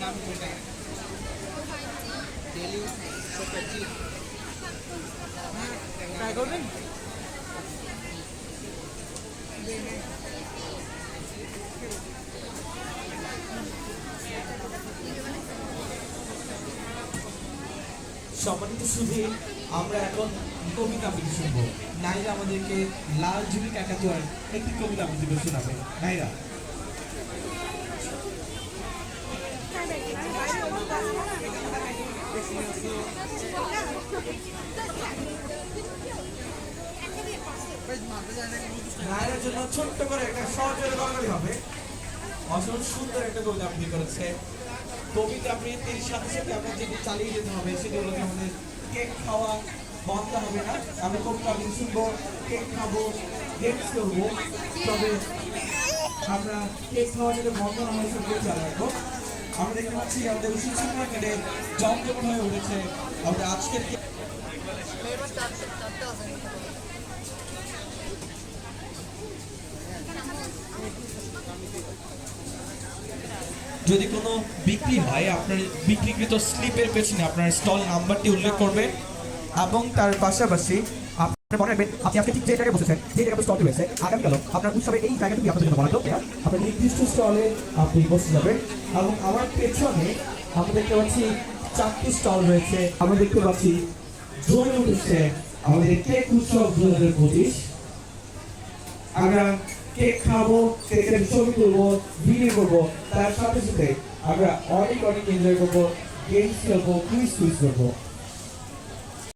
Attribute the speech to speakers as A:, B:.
A: năm mươi
B: ngàn để lưu số cái chi আমরা এখন কবিতা আবৃত্তি শুনব। নাইরা আমাদেরকে লাল জুড়ি কাকাতুয়ার একটি কবিতা আবৃত্তি করে শোনাবে। নাইরা নাইরার জন্য ছোট্ট করে একটা সহজের গণগালি হবে। অসম্ভব সুন্দর একটা কবিতা আবৃত্তি করেছে। কবিতা আবৃত্তির সাথে সাথে আমরা যেটি চালিয়ে যেতে হবে, সেটি হলো আমাদের কেক খাওয়া বন্ধ হবে না। আমি আবৃত্তি শুনব, কেক খাব গেমস করব। তবে আমরা কেক খাওয়া যেটা বন্ধ না হয়, সেগুলো রাখব। আমরা দেখতে পাচ্ছি আমাদের সুপার কেটে জমজমন হয়ে উঠেছে আমাদের আজকের যদি কোনো বিক্রি হয়, আপনার বিক্রিকৃত স্লিপের পেছনে আপনার স্টল নাম্বারটি উল্লেখ করবেন এবং তার পাশাপাশি আপনি মনে আপনি আজকে ঠিক রয়েছে আপনার এই বরাদ্দ আপনার নির্দিষ্ট স্টলে আপনি বসে যাবেন। এবং আমার পেছনে চারটি স্টল রয়েছে। আমরা আমাদের কেক উৎসব দু হাজার পঁচিশ। আমরা কেক খাব কেকের ছবি তুলবো, ভিডিও করব, তার সাথে সাথে আমরা অনেক অনেক এনজয় করব গেমস খেলব কুইজ কুইজ করব।